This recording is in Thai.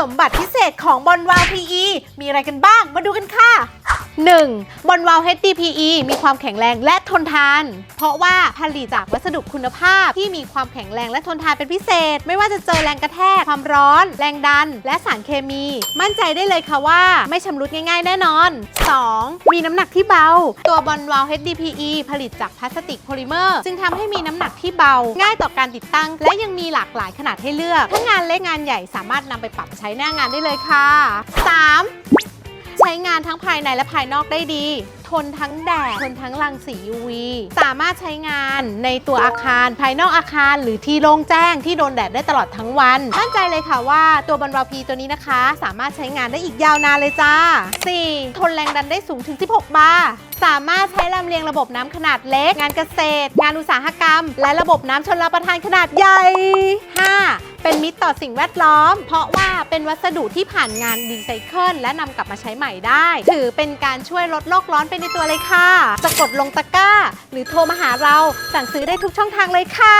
สมบัติพิเศษของบอลวาล PE มีอะไรกันบ้าง มาดูกันค่ะ 1. บอลวาล HDPE มีความแข็งแรงและทนทาน เพราะว่าผลิตจากวัสดุคุณภาพที่มีความแข็งแรงและทนทานเป็นพิเศษ ไม่ว่าจะเจอแรงกระแทก ความร้อน แรงดัน และสารเคมี มั่นใจได้เลยค่ะว่าไม่ชำรุดง่ายๆ แน่นอน 2. มีน้ำหนักที่เบา ตัวบอลวาล HDPE ผลิตจากพลาสติกโพลิเมอร์ จึงทำให้มีน้ำหนักที่เบา ง่ายต่อการติดตั้ง และยังมีหลากหลายขนาดให้เลือกถ้างานเล็กงานใหญ่สามารถนำไปปรับใช้หน้างานได้เลยค่ะ 3. ใช้งานทั้งภายในและภายนอกได้ดี ทนทั้งแดด ทนทั้งรังสี UV สามารถใช้งานในตัวอาคาร ภายนอกอาคาร หรือที่โล่งแจ้งที่โดนแดดได้ตลอดทั้งวันมั่นใจเลยค่ะว่าตัวบอลวาพีตัวนี้นะคะ สามารถใช้งานได้อีกยาวนานเลยจ้า 4. ทนแรงดันได้สูงถึง 16 บาร์สามารถใช้ลำเลียงระบบน้ำขนาดเล็ก งานเกษตร งานอุตสาหกรรม และระบบน้ำชนรับประทานขนาดใหญ่ 5. เป็นมิตรต่อสิ่งแวดล้อม เพราะว่าเป็นวัสดุที่ผ่านงานรีไซเคิลและนำกลับมาใช้ใหม่ได้ ถือเป็นการช่วยลดโลกร้อนไปในตัวเลยค่ะ จะกดลงตะกร้า หรือโทรมาหาเราสั่งซื้อได้ทุกช่องทางเลยค่ะ